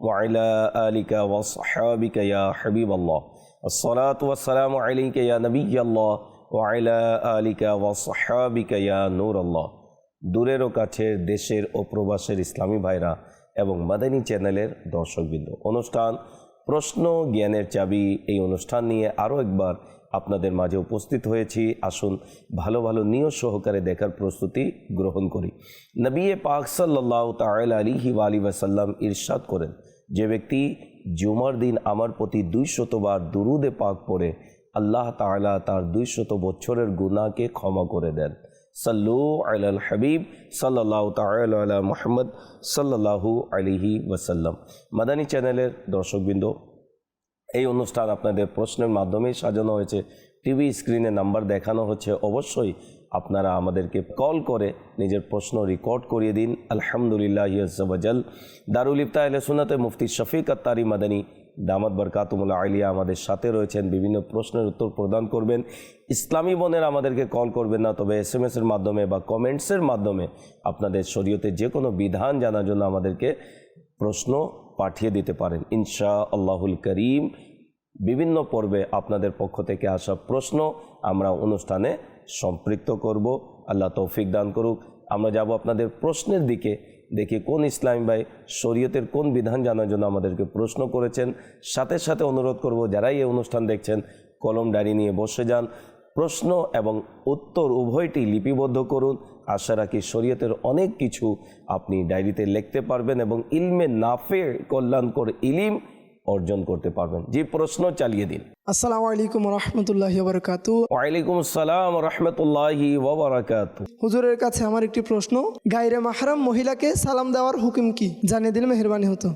وعلى آلك وصحابك يا حبيب الله الصلاة والسلام عليك يا نبي الله وعلى آلك وصحابك يا نور الله দূরের ও কাছের দেশের ও প্রবাসের ইসলামী ভাইরা এবং মাদানী চ্যানেলের দর্শকবৃন্দ অনুষ্ঠান প্রশ্ন জ্ঞানের চাবি এই অনুষ্ঠান নিয়ে আরও একবার আপনাদের মাঝে উপস্থিত হয়েছি আসুন ভালো ভালো নিয়ত সহকারে দেখার প্রস্তুতি গ্রহণ করি নবী পাক সাল্লাহ তাল আলিহি আলী ওয়াসাল্লাম ইরশাদ করেন যে ব্যক্তি জুমার দিন আমার প্রতি দুইশতবার দুরুদে পাক পড়ে, আল্লাহ তাআলা তার দুইশত বছরের গুনাহকে ক্ষমা করে দেন। সাল্লু আলাল হাবিব সাল্লাহ আলা মুহাম্মদ সাল্লাল্লাহু আলিহি ওয়াসাল্লাম। মাদানী চ্যানেলের দর্শকবৃন্দ, এই অনুষ্ঠান আপনাদের প্রশ্নের মাধ্যমে সাজানো হয়েছে। টিভি স্ক্রিনে নাম্বার দেখানো হচ্ছে। অবশ্যই আপনারা আমাদেরকে কল করে নিজের প্রশ্ন রেকর্ড করিয়ে দিন। আলহামদুলিল্লাহ ইয়াজাল দারুল ইফতা আলে সুনাতে মুফতি শফিক আত্তারি মাদানী দামাত বরকাতুমুল্লা আলিয়া আমাদের সাথে রয়েছেন, বিভিন্ন প্রশ্নের উত্তর প্রদান করবেন। ইসলামী বোনের আমাদেরকে কল করবেন না, তবে এস এম এসের মাধ্যমে বা কমেন্টসের মাধ্যমে আপনাদের শরীয়তের যে কোনো বিধান জানার জন্য আমাদেরকে প্রশ্ন পাঠিয়ে দিতে পারেন। ইনশা আল্লাহুল করিম। বিভিন্ন পর্বে আপনাদের পক্ষ থেকে আসা প্রশ্ন আমরা অনুষ্ঠানে সম্পৃক্ত করব। আল্লাহ তৌফিক দান করুক। আমরা যাব আপনাদের প্রশ্নের দিকে, দেখি কোন ইসলামী ভাই শরীয়তের কোন বিধান জানার জন্য আমাদেরকে প্রশ্ন করেছেন। সাথে সাথে অনুরোধ করব, যারাই এই অনুষ্ঠান দেখছেন, কলম ডায়েরি নিয়ে বসে যান। প্রশ্ন এবং উত্তর উভয়টি লিপিবদ্ধ করুন। আশা রাখি শরীয়তের অনেক কিছু আপনি ডায়েরিতে লিখতে পারবেন এবং ইলমে নাফে কল্যাণকর ইলিম অর্জন করতে পারবেন। যে প্রশ্ন চালিয়ে দিন। আসসালামু আলাইকুম রহমতুল্লাহ ওয়ালাইকুম আসসালাম রহমতুল্লাহি ওবরাকাত। হুজুরের কাছে আমার একটি প্রশ্ন গাইরে মাহরাম মহিলাকে সালাম দেওয়ার হুকুম কি? জানিয়ে দিলে মেহরবানি হতো।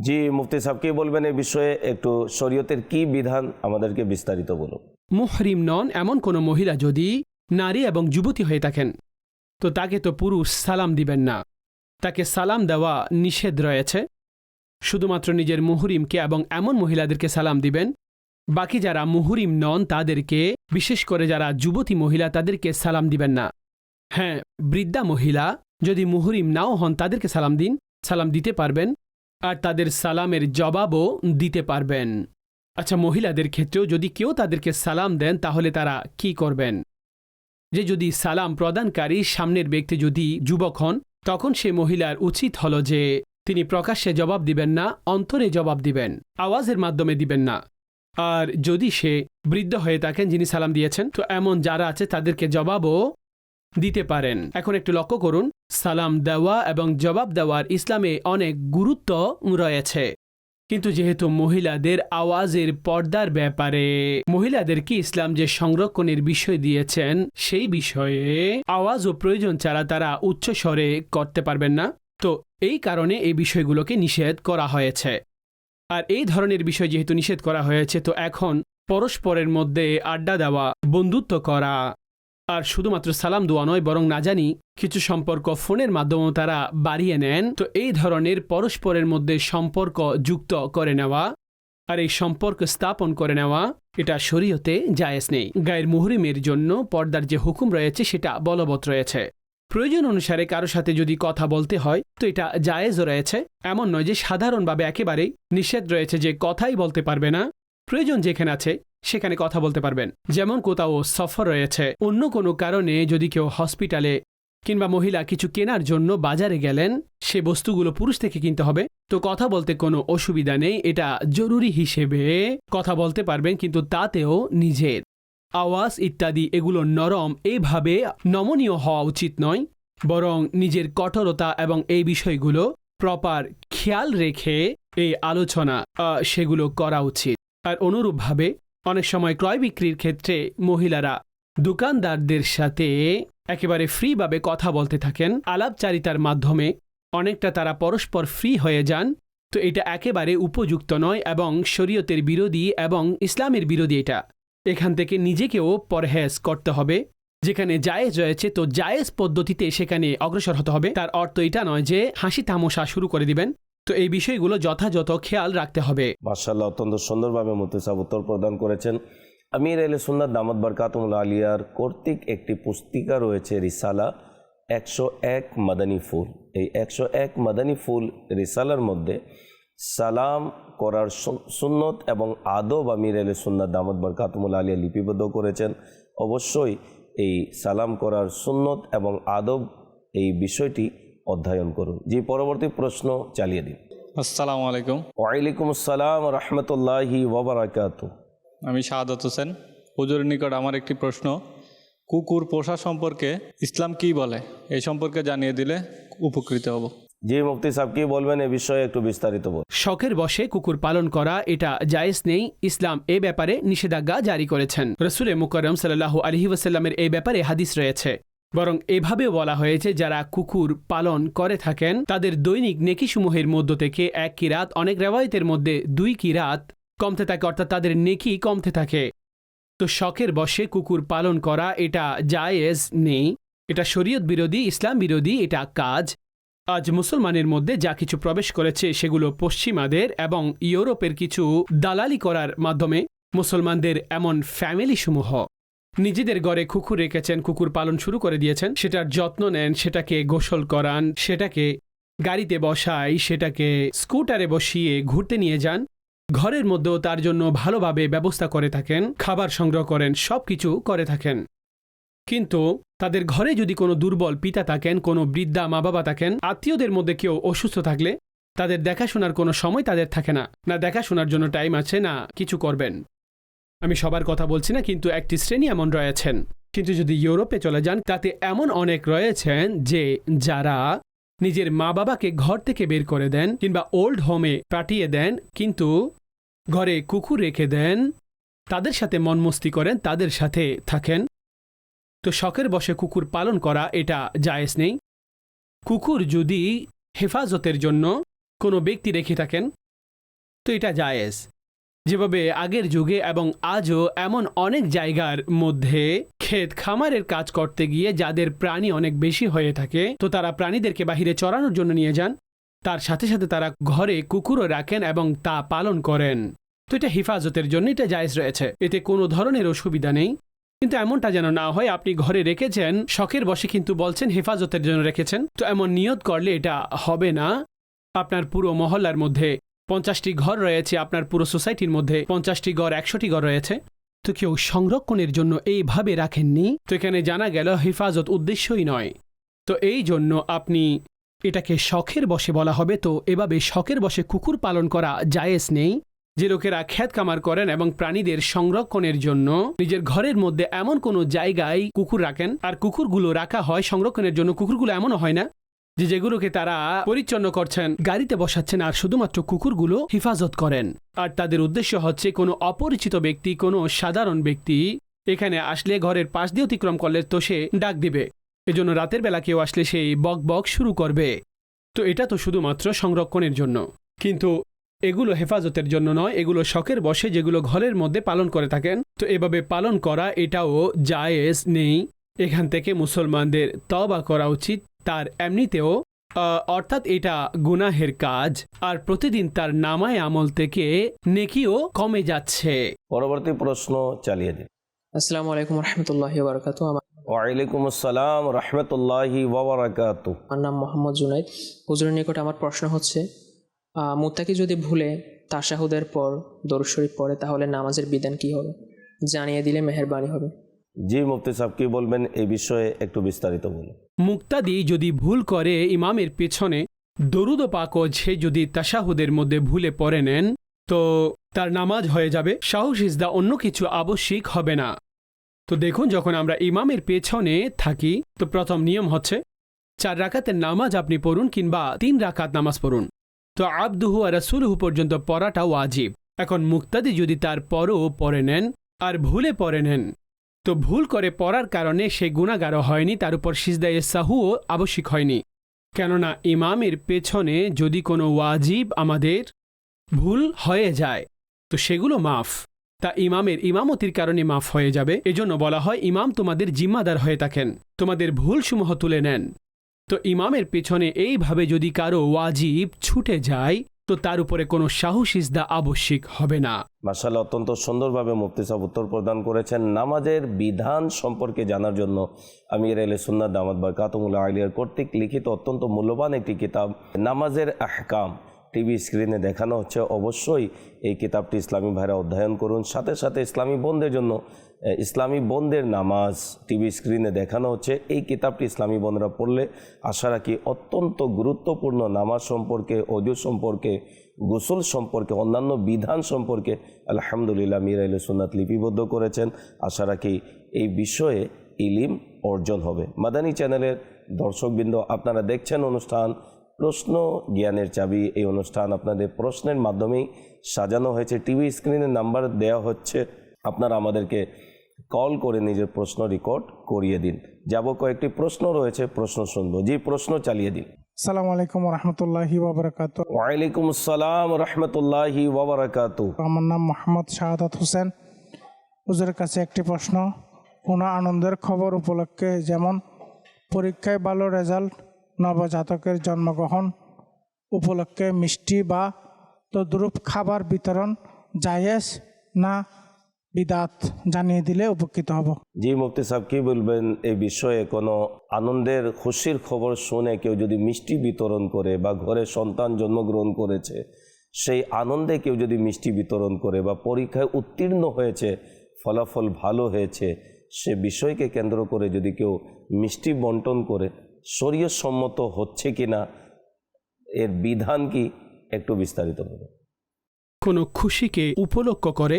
জি মুফতি সাহেব বলবেন এই বিষয়ে একটু শরীয়তের কি বিধান? আমাদেরকে বিস্তারিত বলুন। মুহরিম নন এমন কোনো মহিলা যদি নারী এবং যুবতী হয়ে থাকেন তো তাকে তো পুরুষ সালাম দিবেন না। তাকে সালাম দেওয়া নিষেধ রয়েছে। শুধুমাত্র নিজের মুহুরিমকে এবং এমন মহিলাদেরকে সালাম দিবেন। বাকি যারা মুহুরিম নন, তাদেরকে, বিশেষ করে যারা যুবতী মহিলা, তাদেরকে সালাম দিবেন না। হ্যাঁ বৃদ্ধা মহিলা যদি মুহুরিম নাও হন, তাদেরকে সালাম দিন, সালাম দিতে পারবেন আর তাদের সালামের জবাবও দিতে পারবেন। আচ্ছা মহিলাদের ক্ষেত্রেও যদি কেউ তাদেরকে সালাম দেন, তাহলে তারা কি করবেন? যে যদি সালাম প্রদানকারী সামনের ব্যক্তি যদি যুবক হন, তখন সে মহিলার উচিত হল যে তিনি প্রকাশ্যে জবাব দিবেন না, অন্তরে জবাব দিবেন, আওয়াজের মাধ্যমে দিবেন না। আর যদি সে বৃদ্ধ হয়ে থাকেন যিনি সালাম দিয়েছেন, তো এমন যারা আছে তাদেরকে জবাবও দিতে পারেন। এখন একটু লক্ষ্য করুন, সালাম দেওয়া এবং জবাব দেওয়ার ইসলামে অনেক গুরুত্ব রয়েছে। কিন্তু যেহেতু মহিলাদের আওয়াজের পর্দার ব্যাপারে মহিলাদেরকে ইসলাম যে সংরক্ষণের বিষয় দিয়েছেন, সেই বিষয়ে আওয়াজ ও প্রয়োজন ছাড়া তারা উচ্চ স্বরে করতে পারবেন না? তো এই কারণে এই বিষয়গুলোকে নিষেধ করা হয়েছে। আর এই ধরনের বিষয় যেহেতু নিষেধ করা হয়েছে, তো এখন পরস্পরের মধ্যে আড্ডা দেওয়া, বন্ধুত্ব করা, আর শুধুমাত্র সালাম দোয়া নয়, বরং না জানি কিছু সম্পর্ক ফোনের মাধ্যমেও তারা বাড়িয়ে নেন। তো এই ধরনের পরস্পরের মধ্যে সম্পর্ক যুক্ত করে নেওয়া আর এই সম্পর্ক স্থাপন করে নেওয়া, এটা শরীয়তে জায়েজ নেই। গায়ের মুহরিমের জন্য পর্দার যে হুকুম রয়েছে, সেটা বলবৎ রয়েছে। প্রয়োজন অনুসারে কারও সাথে যদি কথা বলতে হয়, তো এটা জায়েজও রয়েছে। এমন নয় যে সাধারণভাবে একেবারেই নিষেধ রয়েছে যে কথাই বলতে পারবে না। প্রয়োজন যেখানে আছে, সেখানে কথা বলতে পারবেন। যেমন কোথাও সফর রয়েছে। অন্য কোনো কারণে যদি কেউ হসপিটালে কিংবা মহিলা কিছু কেনার জন্য বাজারে গেলেন, সে বস্তুগুলো পুরুষ থেকে কিনতে হবে। তো কথা বলতে কোনো অসুবিধা নেই। এটা জরুরি হিসেবে কথা বলতে পারবেন, কিন্তু তাতেও নিজের। আওয়াজ ইত্যাদি এগুলো নরম এইভাবে নমনীয় হওয়া উচিত নয়, বরং নিজের কঠোরতা এবং এই বিষয়গুলো প্রপার খেয়াল রেখে এই আলোচনা সেগুলো করা উচিত। আর অনুরূপভাবে অনেক সময় ক্রয় বিক্রির ক্ষেত্রে মহিলারা দোকানদারদের সাথে একেবারে ফ্রিভাবে কথা বলতে থাকেন। আলাপচারিতার মাধ্যমে অনেকটা তারা পরস্পর ফ্রি হয়ে যান। তো এটা একেবারে উপযুক্ত নয় এবং শরীয়তের বিরোধী এবং ইসলামের বিরোধী এটা। এখান থেকে নিজেকেও পরহেজ করতে হবে। যেখানে জায়েজ রয়েছে, তো জায়েজ পদ্ধতিতে সেখানে অগ্রসর হতে হবে। তার অর্থ এটা নয় যে হাসি তামশা শুরু করে দিবেন। তো এই বিষয়গুলো যথাযথ খেয়াল রাখতে হবে। মার্শাল্লাহ অত্যন্ত সুন্দরভাবে মুফতি সাহেব উত্তর প্রদান করেছেন। আমির আলী সুন্নাত দামদ বারকাতুল আলিয়ার কর্তৃক একটি পুস্তিকা রয়েছে, রিসালা একশো এক মাদানী ফুল। এই একশো এক মাদানী ফুল রিসালার মধ্যে সালাম করার সুন্নত এবং আদব আমির আলী সুন্নাত দামদ বারকাতুল আলিয়া লিপিবদ্ধ করেছেন। অবশ্যই এই সালাম করার সুন্নত এবং আদব এই বিষয়টি অধ্যয়ন করুন। যে পরবর্তী প্রশ্ন চালিয়ে দিন। আসসালামু আলাইকুম। ওয়ালাইকুম আসসালাম রহমতুল্লাহি ওবরাকাত আমি শাহাদত হোসেন। হুজুরের নিকট আমার একটি প্রশ্ন। কুকুর পোষা সম্পর্কে ইসলাম কি বলে? এই সম্পর্কে জানিয়ে দিলে উপকৃত হব। জি, মুফতি সাহেব কি বলবেন, এ বিষয়ে একটু বিস্তারিত বল শখের বশে কুকুর পালন করা, এটা জায়েজ নেই। ইসলাম এ ব্যাপারে নিষেধাজ্ঞা জারি করেছেন। রসুলে মুকরম সাল্লাহ আলহি ওয়াসাল্লামের এই ব্যাপারে হাদিস রয়েছে। বরং এভাবেও বলা হয়েছে, যারা কুকুর পালন করে থাকেন, তাদের দৈনিক নেকিসমূহের মধ্য থেকে এক কিরাত অনেক রেওয়ায়তের মধ্যে দুই কিরাত কমতে থাকে, অর্থাৎ তাদের নেকি কমতে থাকে। তো শখের বশে কুকুর পালন করা, এটা জায়েজ নেই। এটা শরীয়ত বিরোধী, ইসলাম বিরোধী, এটা কাজ। আজ মুসলমানের মধ্যে যা কিছু প্রবেশ করেছে সেগুলো পশ্চিমাদের এবং ইউরোপের কিছু দালালি করার মাধ্যমে মুসলমানদের এমন ফ্যামিলি সমূহ নিজেদের ঘরে কুকুর রেখেছেন, কুকুর পালন শুরু করে দিয়েছেন। সেটার যত্ন নেন, সেটাকে গোসল করান, সেটাকে গাড়িতে বসাই সেটাকে স্কুটারে বসিয়ে ঘুরতে নিয়ে যান। ঘরের মধ্যেও তার জন্য ভালোভাবে ব্যবস্থা করে থাকেন, খাবার সংগ্রহ করেন সব কিছু করে থাকেন। কিন্তু তাদের ঘরে যদি কোনো দুর্বল পিতা থাকেন, কোনো বৃদ্ধা মা বাবা থাকেন, আত্মীয়দের মধ্যে কেউ অসুস্থ থাকলে তাদের দেখাশোনার কোনো সময় তাদের থাকে না। না, দেখাশোনার জন্য টাইম আছে, না কিছু করবেন। আমি সবার কথা বলছি না, কিন্তু একটি শ্রেণি এমন রয়েছেন। কিন্তু যদি ইউরোপে চলে যান, তাতে এমন অনেক রয়েছেন যে যারা নিজের মা বাবাকে ঘর থেকে বের করে দেন কিংবা ওল্ড হোমে পাঠিয়ে দেন, কিন্তু ঘরে কুকুর রেখে দেন, তাদের সাথে মনমস্তি করেন, তাদের সাথে থাকেন। তো শখের বসে কুকুর পালন করা এটা জায়েজ নেই। কুকুর যদি হেফাজতের জন্য কোনো ব্যক্তি রেখে থাকেন, তো এটা জায়েজ। যেভাবে আগের যুগে এবং আজও এমন অনেক জায়গার মধ্যে ক্ষেত খামারের কাজ করতে গিয়ে যাদের প্রাণী অনেক বেশি হয়ে থাকে, তো তারা প্রাণীদেরকে বাহিরে চড়ানোর জন্য নিয়ে যান। তার সাথে সাথে তারা ঘরে কুকুরও রাখেন এবং তা পালন করেন। তো এটা হেফাজতের জন্য এটা জায়েজ রয়েছে। এতে কোনো ধরনের অসুবিধা নেই। কিন্তু এমনটা যেন না হয়, আপনি ঘরে রেখেছেন, শখের বসে কিন্তু বলছেন, হেফাজতের জন্য রেখেছেন। তো এমন নিয়ত করলে এটা হবে না। আপনার পুরো মহল্লার মধ্যে পঞ্চাশটি ঘর রয়েছে, আপনার পুরো সোসাইটির মধ্যে পঞ্চাশটি ঘর, একশোটি ঘর রয়েছে। তো কেউ সংরক্ষণের জন্য এইভাবে রাখেননি? তো এখানে জানা গেল, হেফাজত উদ্দেশ্যই নয়। তো এই জন্য আপনি এটাকে শখের বসে বলা হবে। তো এভাবে শখের বসে কুকুর পালন করা জায়েজ নেই। যে লোকেরা খ্যাত কামার করেন এবং প্রাণীদের সংরক্ষণের জন্য নিজের ঘরের মধ্যে এমন কোনো জায়গায় কুকুর রাখেন, আর কুকুরগুলো রাখা হয় সংরক্ষণের জন্য। কুকুরগুলো এমনও হয় না যে যেগুলোকে তারা পরিচ্ছন্ন করছেন, গাড়িতে বসাচ্ছেন, আর শুধুমাত্র কুকুরগুলো হেফাজত করেন। আর তাদের উদ্দেশ্য হচ্ছে কোনো অপরিচিত ব্যক্তি, কোনো সাধারণ ব্যক্তি এখানে আসলে ঘরের পাশ দিয়ে অতিক্রম করলে তো সে ডাক দিবে। এজন্য রাতের বেলা কেউ আসলে সেই বক বক শুরু করবে। তো এটা তো শুধুমাত্র সংরক্ষণের জন্য। কিন্তু এগুলো হেফাজতের জন্য নয় এগুলো শখের বসে যেগুলো ঘরের মধ্যে পালন করে থাকেন। তো এভাবে পালন করা এটাও জায়েজ নেই। এখান থেকে মুসলমানদের তবা করা উচিত। তার এমনিতেও আহ, অর্থাৎ এটা গুনাহের কাজ। আর প্রতিদিন তার নামায় আমল থেকে নেকিও কমে যাচ্ছে। পরবর্তী প্রশ্ন চালিয়ে দিন। আসসালামু আলাইকুম রহমতুল্লাহ বারকাতু আমার ওয়ালাইকুম আসসালাম রহমতুল্লাহি ওবরাকাত আমার নাম মোহাম্মদ জুনাইদ। হুজুরের নিকট আমার প্রশ্ন হচ্ছে মুত্তাকি যদি ভুলে তাশাহুদের পর দরুদ শরীফ পড়ে তাহলে নামাজের বিধান কি হবে? জানিয়ে দিলে মেহেরবানি হবে। জি মুফতি সাহেব কি বলবেন এই বিষয়ে একটু বিস্তারিত বলুন। মুক্তাদি যদি ভুল করে ইমামের পেছনে দরুদ ও পাকও সে যদি তাশাহুদের মধ্যে ভুলে পড়ে নেন তো তার নামাজ হয়ে যাবে সাহস ইজদা অন্য কিছু আবশ্যিক হবে না। তো দেখুন যখন আমরা ইমামের পেছনে থাকি তো প্রথম নিয়ম হচ্ছে চার রাকাতের নামাজ আপনি পড়ুন কিংবা তিন রাকাত নামাজ পড়ুন। তো আবদুহু আর রাসুলহু পর্যন্ত পড়াটা ওয়াজিব। এখন মুক্তাদি যদি তার পরও পরে নেন, আর ভুলে পরে নেন, তো ভুল করে পড়ার কারণে সে গুণাগারও হয়নি, তার উপর সিজদায়ে সাহুও আবশ্যিক হয়নি। কেননা ইমামের পেছনে যদি কোনো ওয়াজিব আমাদের ভুল হয়ে যায়, তো সেগুলো মাফ। তা ইমামের ইমামতির কারণে মাফ হয়ে যাবে। এজন্য বলা হয়, ইমাম তোমাদের জিম্মাদার হয়ে থাকেন, তোমাদের ভুলসমূহ তুলে নেন। তো ইমামের পেছনে এইভাবে যদি কারও ওয়াজিব ছুটে যায়, তো তার উপরে কোনো সাহসিসদা আবশ্যিক হবে না। মাসাল্লাহ অত্যন্ত সুন্দরভাবে মুফতি সাহেব উত্তর প্রদান করেছেন। নামাজের বিধান সম্পর্কে জানার জন্য আমির আলে সুন্নাত দামাদ বা কাতমুল্লাহ আলিয়ার কর্তৃক লিখিত অত্যন্ত মূল্যবান একটি কিতাব, নামাজের আহকাম, টিভি স্ক্রিনে দেখানো হচ্ছে। অবশ্যই এই কিতাবটি ইসলামী ভাইরা অধ্যয়ন করুন। সাথে সাথে ইসলামী বন্ধের জন্য ইসলামী বোনদের নামাজ টিভি স্ক্রিনে দেখানো হচ্ছে। এই কিতাবটি ইসলামী বোনরা পড়লে আশা রাখি অত্যন্ত গুরুত্বপূর্ণ নামাজ সম্পর্কে অজু সম্পর্কে, গোসল সম্পর্কে, অন্যান্য বিধান সম্পর্কে আলহামদুলিল্লাহ মিরাইল সুন্নাত লিপিবদ্ধ করেছেন। আশা রাখি এই বিষয়ে ইলিম অর্জন হবে। মাদানী চ্যানেলের দর্শকবৃন্দ, আপনারা দেখছেন অনুষ্ঠান প্রশ্ন জ্ঞানের চাবি। এই অনুষ্ঠান আপনাদের প্রশ্নের মাধ্যমেই সাজানো হয়েছে। টিভি স্ক্রিনের নাম্বার দেওয়া হচ্ছে আপনারা আমাদেরকে কল করে নিজের প্রশ্ন রেকর্ড করিয়ে দিন। যাব কয়েকটি প্রশ্ন রয়েছে প্রশ্ন শুনব। জি প্রশ্ন চালিয়ে দিন। সালামু আলাইকুম রহমতুল্লাহি বাবরকাত ওয়ালাইকুম আসসালাম রহমতুল্লাহি ওবরাকাতু। আমার নাম মোহাম্মদ শাহাদাত হোসেন। হুজুরের কাছে একটি প্রশ্ন। কোনো আনন্দের খবর উপলক্ষে যেমন পরীক্ষায় ভালো রেজাল্ট নবজাতকের জন্মগ্রহণ উপলক্ষে মিষ্টি বা তদ্রূপ খাবার বিতরণ জায়েজ না বিদাত জানিয়ে দিলে উপকৃত হব। জি মুফতি সাহেব কি বলবেন এই বিষয়ে? কোনো আনন্দের খুশির খবর শুনে কেউ যদি মিষ্টি বিতরণ করে বা ঘরে সন্তান জন্মগ্রহণ করেছে সেই আনন্দে কেউ যদি মিষ্টি বিতরণ করে বা পরীক্ষায় উত্তীর্ণ হয়েছে ফলাফল ভালো হয়েছে সে বিষয়কে কেন্দ্র করে যদি কেউ মিষ্টি বন্টন করে শরীয় সম্মত হচ্ছে কিনা এর বিধান কি? একটু বিস্তারিত হবে কোনো খুশিকে উপলক্ষ করে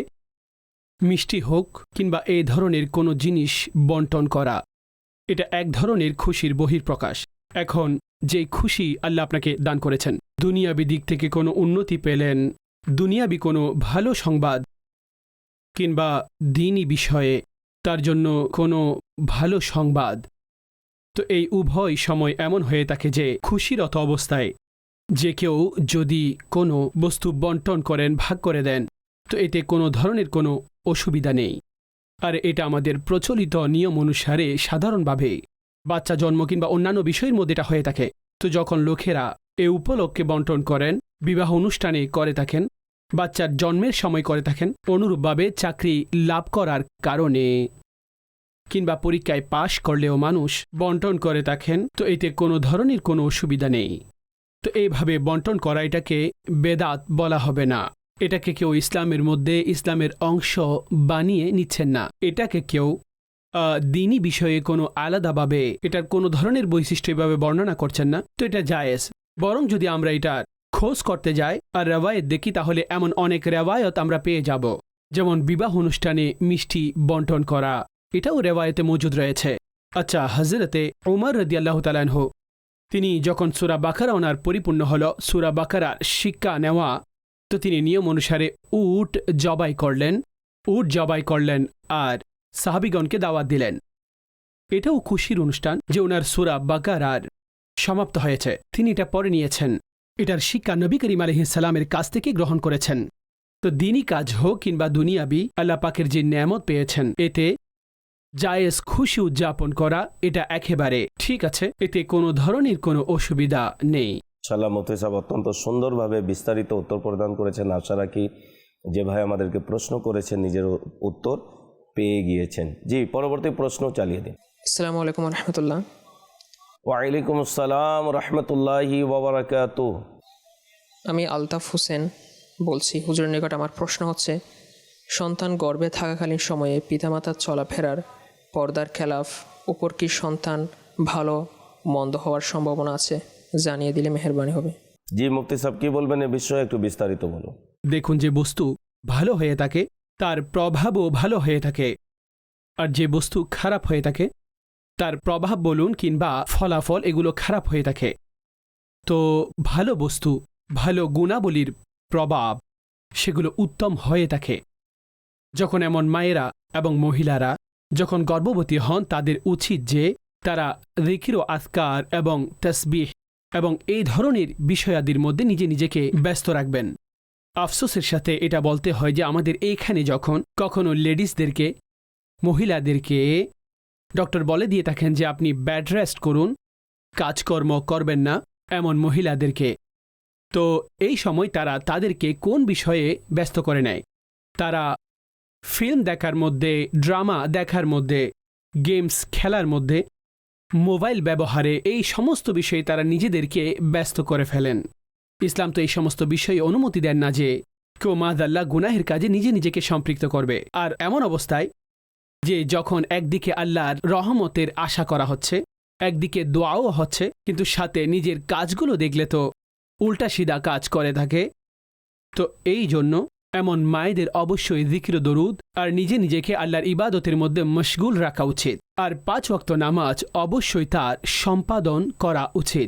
মিষ্টি হোক কিংবা এই ধরনের কোনো জিনিস বন্টন করা, এটা এক ধরনের খুশির বহির্প্রকাশ এখন, যে খুশি আল্লাহ আপনাকে দান করেছেন, দুনিয়াবি দিক থেকে কোনো উন্নতি পেলেন, দুনিয়াবি কোনো ভালো সংবাদ কিংবা দিনই বিষয়ে তার জন্য কোনো ভালো সংবাদ। তো এই উভয় সময় এমন হয়ে থাকে যে খুশিরত অবস্থায় যে কেউ যদি কোনো বস্তু বন্টন করেন, ভাগ করে দেন তো এতে কোনো ধরনের কোনো অসুবিধা নেই। আর এটা আমাদের প্রচলিত নিয়ম অনুসারে সাধারণভাবে বাচ্চা জন্ম কিংবা অন্যান্য বিষয়ের মধ্যে এটা হয়ে থাকে। তো যখন লোকেরা এ উপলক্ষে বন্টন করেন, বিবাহ অনুষ্ঠানে করে থাকেন, বাচ্চার জন্মের সময় করে থাকেন, অনুরূপভাবে চাকরি লাভ করার কারণে কিংবা পরীক্ষায় পাশ করলেও মানুষ বন্টন করে থাকেন, তো এতে কোনো ধরনের কোনো অসুবিধা নেই। তো এইভাবে বন্টন করা এটাকে বেদাত বলা হবে না। এটাকে কেউ ইসলামের মধ্যে ইসলামের অংশ বানিয়ে নিচ্ছেন না। এটাকে কেউ দিনই বিষয়ে কোনো আলাদাভাবে, এটার কোনো ধরনের বৈশিষ্ট্য এভাবে বর্ণনা করছেন না। তো এটা জায়েজ। বরং যদি আমরা এটার খোঁজ করতে যাই আর রেওয়ায়ত দেখি, তাহলে এমন অনেক রেওয়ায়ত আমরা পেয়ে যাব। যেমন বিবাহ অনুষ্ঠানে মিষ্টি বন্টন করা, এটাও রেওয়ায়তে মজুদ রয়েছে। আচ্ছা হজরতে ওমর রদি আল্লাহ তিনি যখন সুরা বাকারা ওনার পরিপূর্ণ হল, সুরা বাকারার শিক্ষা নেওয়া তো তিনি নিয়ম অনুসারে উট জবাই করলেন, উট জবাই করলেন আর সাহাবিগণকে দাওয়াত দিলেন। এটাও খুশির অনুষ্ঠান যে ওনার সুরা বাকারার সমাপ্ত হয়েছে। তিনি এটা পরে নিয়েছেন। এটার শিক্ষা নবী করিম আলহিসাল্লামের কাছ থেকে গ্রহণ করেছেন। তো দিনই কাজ হোক কিংবা দুনিয়াবি, আল্লাহ পাকের যে ন্যামত পেয়েছেন, এতে জায়েজ খুশি উদযাপন করা এটা একেবারে ঠিক আছে। এতে কোনো ধরনের কোনো অসুবিধা নেই। সাল্লাহ মতি সাহেব অত্যন্ত সুন্দরভাবে বিস্তারিত উত্তর প্রদান করেছেন। আশা রাখি যে ভাই আমাদেরকে প্রশ্ন করেছেন নিজের উত্তর পেয়ে গিয়েছেন। জি পরবর্তী প্রশ্ন চালিয়ে দিন। আসসালামু আলাইকুম রহমতুল্লাহ ওয়ালাইকুম আসসালাম রহমতুল্লাহি ওবরাকাতু আমি আলতাফ হোসেন বলছি। হুজুরের নিকট আমার প্রশ্ন হচ্ছে সন্তান গর্ভে থাকাকালীন সময়ে পিতামাতার চলাফেরার পর্দার খেলাফ উপর কি সন্তান ভালো মন্দ হওয়ার সম্ভাবনা আছে? জানিয়ে দিলে মেহরবানি হবে। জি মুফতি সাহেব কি বলবেন এ বিষয়ে একটু বিস্তারিত বলুন। দেখুন যে বস্তু ভালো হয়ে থাকে তার প্রভাবও ভালো হয়ে থাকে। আর যে বস্তু খারাপ হয়ে থাকে তার প্রভাব বলুন কিংবা ফলাফল এগুলো খারাপ হয়ে থাকে। তো ভালো বস্তু ভালো গুণাবলীর প্রভাব সেগুলো উত্তম হয়ে থাকে। যখন এমন মায়েরা এবং মহিলারা যখন গর্ভবতী হন তাদের উচিত যে তারা রিকির আজকার এবং তসবিহ এবং এই ধরনের বিষয়াদির মধ্যে নিজে নিজেকে ব্যস্ত রাখবেন। আফসোসের সাথে এটা বলতে হয় যে আমাদের এইখানে যখন কখনো লেডিসদেরকে, মহিলাদেরকে ডক্টর বলে দিয়ে থাকেন যে আপনি ব্যাড রেস্ট করুন, কাজকর্ম করবেন না এমন মহিলাদেরকে। তো এই সময় তারা তাদেরকে কোন বিষয়ে ব্যস্ত করে নেয়? তারা ফিল্ম দেখার মধ্যে, ড্রামা দেখার মধ্যে, গেমস খেলার মধ্যে মোবাইল ব্যবহারে এই সমস্ত বিষয়ে তারা নিজেদেরকে ব্যস্ত করে ফেলেন। ইসলাম তো এই সমস্ত বিষয়ে অনুমতি দেন না যে, কেউ মাদাল্লাহ গুনাহের কাজে নিজে নিজেকে সম্পৃক্ত করবে। আর এমন অবস্থায় যে, যখন একদিকে আল্লাহর রহমতের আশা করা হচ্ছে, একদিকে দোয়াও হচ্ছে, কিন্তু সাথে নিজের কাজগুলো দেখলে তো উল্টা সিধা কাজ করে থাকে। তো এই জন্য এমন মায়েদের অবশ্যই জিকির দরুদ আর নিজে নিজেকে আল্লাহর ইবাদতের মধ্যে মশগুল রাখা উচিত। আর পাঁচ ওয়াক্ত নামাজ অবশ্যই তার সম্পাদন করা উচিত।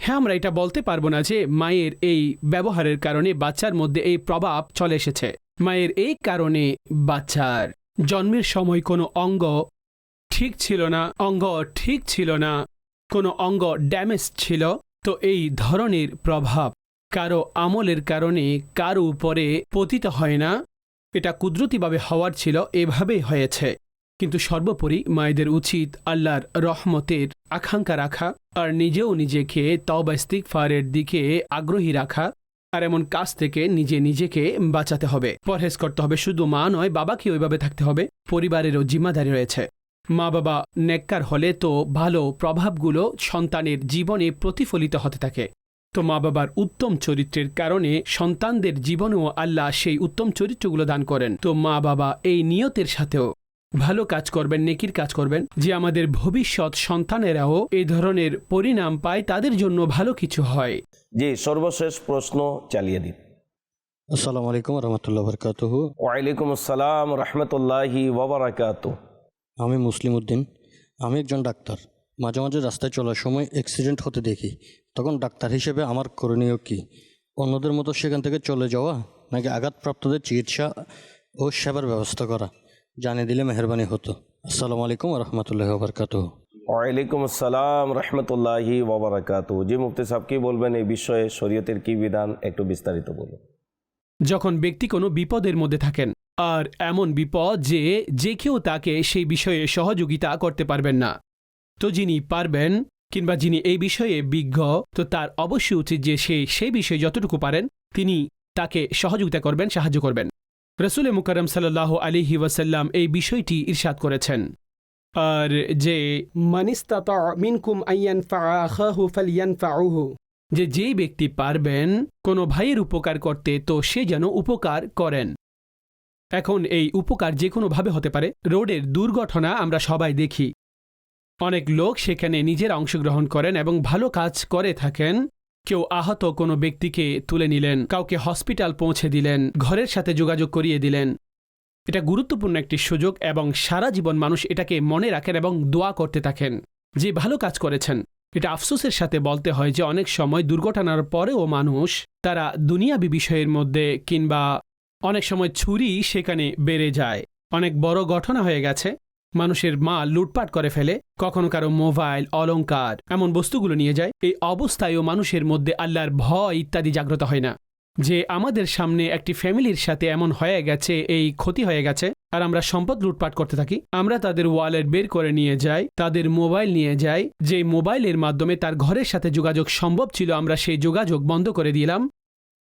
হ্যাঁ আমরা এটা বলতে পারব না যে মায়ের এই ব্যবহারের কারণে বাচ্চার মধ্যে এই প্রভাব চলে এসেছে। মায়ের এই কারণে বাচ্চার জন্মের সময় কোনো অঙ্গ ঠিক ছিল না, অঙ্গ ঠিক ছিল না, কোনো অঙ্গ ড্যামেজ ছিল। তো এই ধরনের প্রভাব কারও আমলের কারণে কারও উপরে পতিত হয় না। এটা কুদরতিভাবে হওয়ার ছিল, এভাবেই হয়েছে। কিন্তু সর্বোপরি মায়েদের উচিত আল্লাহর রহমতের আকাঙ্ক্ষা রাখা আর নিজেও নিজেকে তওবাস্তিক ফারের দিকে আগ্রহী রাখা আর এমন কাজ থেকে নিজে নিজেকে বাঁচাতে হবে। পরহেজ করতে হবে, শুধু মা নয় বাবাকে ওইভাবে থাকতে হবে। পরিবারেরও জিম্মাদারি রয়েছে। মা বাবা নেককার হলে তো ভালো প্রভাবগুলো সন্তানের জীবনে প্রতিফলিত হতে থাকে। তো মা বাবার উত্তম চরিত্রের কারণে সন্তানদের জীবনেও আল্লাহ সেই উত্তম চরিত্রগুলো দান করেন। তো মা বাবা এই নিয়তের সাথেও ভালো কাজ করবেন নেকির কাজ করবেন যে আমাদের ভবিষ্যৎ সন্তানেরাও এই ধরনের পরিণাম পায় তাদের জন্য ভালো কিছু হয়। জি সর্বশেষ প্রশ্ন চালিয়ে দিন। আসসালামু আলাইকুম রহমতুল্লাহ বরকাতহ। ওয়ালাইকুম আসসালাম রহমতুল্লাহি ওবরাকাত। আমি মুসলিম উদ্দিন আমি একজন ডাক্তার। মাঝে মাঝে রাস্তায় চলার সময় অ্যাক্সিডেন্ট হতে দেখি। তখন ডাক্তার হিসেবে আমার করণীয় কি? অন্যদের মতো সেখান থেকে চলে যাওয়া নাকি আঘাতপ্রাপ্তদের চিকিৎসা ও সেবার ব্যবস্থা করা? জানিয়ে দিলে মেহরবানি হতো। আসসালামু আলাইকুম রহমতুল্লাহ বরকাতহ ওয়ালাইকুম আসসালাম রহমতুল্লাহি ওবরাকাত জি মুফতি সাহেব কি বলবেন এই বিষয়ে? শরীয়তের কি বিধান? একটু বিস্তারিত বলুন। যখন ব্যক্তি কোনো বিপদের মধ্যে থাকেন আর এমন বিপদ যে যে কেউ তাকে সেই বিষয়ে সহযোগিতা করতে পারবেন না তো যিনি পারবেন কিংবা যিনি এই বিষয়ে বিজ্ঞ তো তার অবশ্যই উচিত যে সে সেই বিষয়ে যতটুকু পারেন তিনি তাকে সহযোগিতা করবেন সাহায্য করবেন। রসুল মুকারম সাল্লাহ আলিহি ওয়াসাল্লাম এই বিষয়টি ইরশাদ করেছেন। আর যে মিনকুম যে যেই ব্যক্তি পারবেন, কোনো ভাইয়ের উপকার করতে তো সে যেন উপকার করেন। এখন এই উপকার যে কোনোভাবে হতে পারে, রোডের দুর্ঘটনা আমরা সবাই দেখি। অনেক লোক সেখানে নিজের অংশগ্রহণ করেন এবং ভালো কাজ করে থাকেন কেউ আহত কোনো ব্যক্তিকে তুলে নিলেন, কাউকে হসপিটাল পৌঁছে দিলেন, ঘরের সাথে যোগাযোগ করিয়ে দিলেন। এটা গুরুত্বপূর্ণ একটি সুযোগ এবং সারা জীবন মানুষ এটাকে মনে রাখেন এবং দোয়া করতে থাকেন, যে ভালো কাজ করেছেন। এটা আফসোসের সাথে বলতে হয় যে অনেক সময় দুর্ঘটনার পরেও মানুষ তারা দুনিয়াবি বিষয়ের মধ্যে কিংবা অনেক সময় ছুরি সেখানে বেড়ে যায়। অনেক বড় ঘটনা হয়ে গেছে মানুষের মা লুটপাট করে ফেলে, কখনো কারও মোবাইল, অলংকার এমন বস্তুগুলো নিয়ে যায়, এই অবস্থায়ও মানুষের মধ্যে আল্লাহর ভয় ইত্যাদি জাগ্রত হয় না। যে আমাদের সামনে একটি ফ্যামিলির সাথে এমন হয়ে গেছে, এই ক্ষতি হয়ে গেছে, আর আমরা সম্পদ লুটপাট করতে থাকি, আমরা তাদের ওয়ালেট বের করে নিয়ে যাই, তাদের মোবাইল নিয়ে যাই যে মোবাইলের মাধ্যমে তার ঘরের সাথে যোগাযোগ সম্ভব ছিল, আমরা সেই যোগাযোগ বন্ধ করে দিলাম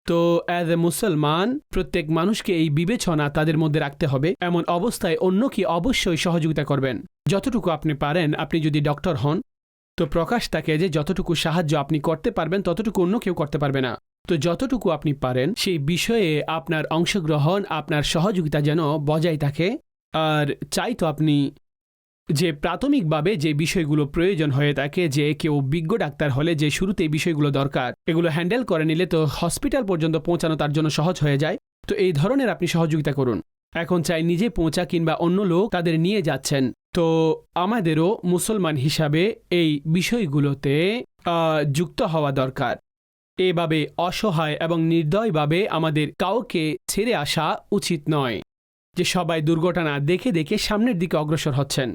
তো অ্যাজ এ মুসলমান, প্রত্যেক মানুষকে এই বিবেচনা তাদের মধ্যে রাখতে হবে। এমন অবস্থায় অন্য কি অবশ্যই সহযোগিতা করবেন? যতটুকু আপনি পারেন, আপনি যদি ডক্টর হন, তো প্রকাশ তাকে যে যতটুকু সাহায্য আপনি করতে পারবেন, ততটুকু অন্য কেউ করতে পারবে না। তো যতটুকু আপনি পারেন, সেই বিষয়ে আপনার অংশগ্রহণ, আপনার সহযোগিতা যেন বজায় থাকে। আর চাই তো আপনি যে প্রাথমিকভাবে যে বিষয়গুলো প্রয়োজন হয়ে থাকে, যে কেউ বিজ্ঞ ডাক্তার হলে যে শুরুতে বিষয়গুলো দরকার, এগুলো হ্যান্ডেল করে নিলে তো হসপিটাল পর্যন্ত পৌঁছানো তার জন্য সহজ হয়ে যায়। তো এই ধরনের আপনি সহযোগিতা করুন। এখন চাই নিজে পৌঁছা কিংবা অন্য লোক তাদের নিয়ে যাচ্ছেন। তো আমাদেরও মুসলমান হিসাবে এই বিষয়গুলোতে যুক্ত হওয়া দরকার। এভাবে অসহায় এবং নির্দয়ভাবে আমাদের কাউকে ছেড়ে আসা উচিত নয়। যে সবাই দুর্ঘটনা দেখে দেখে সামনের দিকে অগ্রসর হচ্ছেন।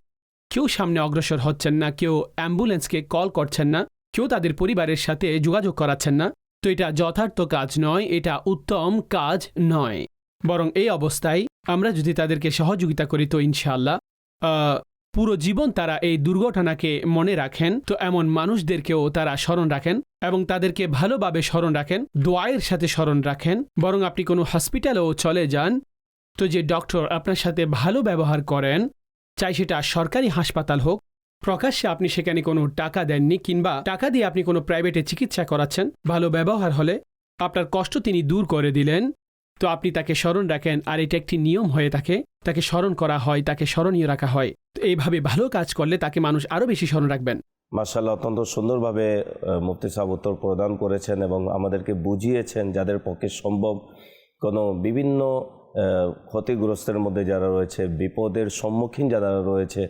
কেউ সামনে অগ্রসর হচ্ছেন না কেউ অ্যাম্বুলেন্সকে কল করছেন না কেউ তাদের পরিবারের সাথে যোগাযোগ করাচ্ছেন না। তো এটা যথার্থ কাজ নয় এটা উত্তম কাজ নয়। বরং এই অবস্থায় আমরা যদি তাদেরকে সহযোগিতা করি তো ইনশাআল্লাহ আহ, পুরো জীবন তারা এই দুর্ঘটনাকে মনে রাখেন তো এমন মানুষদেরকেও তারা স্মরণ রাখেন এবং তাদেরকে ভালোভাবে স্মরণ রাখেন দোয়ায়ের সাথে স্মরণ রাখেন। বরং আপনি কোনো হসপিটালেও চলে যান তো যে ডক্টর আপনার সাথে ভালো ব্যবহার করেন চাই সেটা সরকারি হাসপাতাল হোক। প্রকাশ্যে আপনি সেখানে কোনো টাকা দেননি কিংবা টাকা দিয়ে আপনি কোনো প্রাইভেটে চিকিৎসা করাচ্ছেন, ভালো ব্যবহার হলে আপনার কষ্ট তিনি দূর করে দিলেন। তো আপনি তাকে স্মরণ রাখেন, আর এটা একটি নিয়ম হয়ে থাকে, তাকে স্মরণ করা হয়, তাকে স্মরণীয় রাখা হয়। তো এইভাবে ভালো কাজ করলে তাকে মানুষ আরও বেশি স্মরণ রাখবেন। মার্শাল্লাহ অত্যন্ত সুন্দরভাবে মুফতি সাহেব উত্তর প্রদান করেছেন এবং আমাদেরকে বুঝিয়েছেন যাদের পক্ষে সম্ভব কোনো বিভিন্ন ক্ষতিগ্রস্তের মধ্যে যারা রয়েছে, বিপদের সম্মুখীন যারা রয়েছে,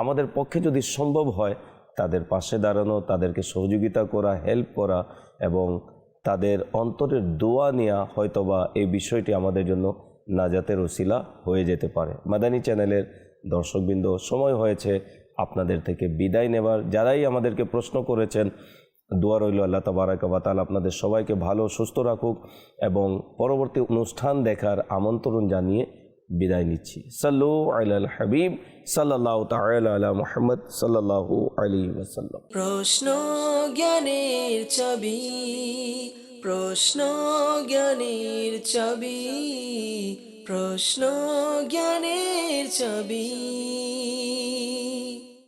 আমাদের পক্ষে যদি সম্ভব হয়, তাদের পাশে দাঁড়ানো, তাদেরকে সহযোগিতা করা হেল্প করা এবং তাদের অন্তরের দোয়া নেওয়া হয়তোবা এই বিষয়টি আমাদের জন্য নাজাতের ওসিলা হয়ে যেতে পারে। মাদানী চ্যানেলের দর্শকবৃন্দ, সময় হয়েছে আপনাদের থেকে বিদায় নেবার। যারাই আমাদেরকে প্রশ্ন করেছেন দোয়া রইল আল্লাহ তাবারাকাবাতাল আপনাদের সবাইকে ভালো, সুস্থ রাখুক এবং পরবর্তী অনুষ্ঠান দেখার আমন্ত্রণ জানিয়ে বিদায় নিচ্ছি। সাল্লু আল হাবিব সাল্লাহ তাল মোহাম্মদ সাল্লাহু আলী ওসাল্লাম প্রশ্ন জ্ঞানের ছবি প্রশ্ন জ্ঞানের ছবি প্রশ্ন জ্ঞানের ছবি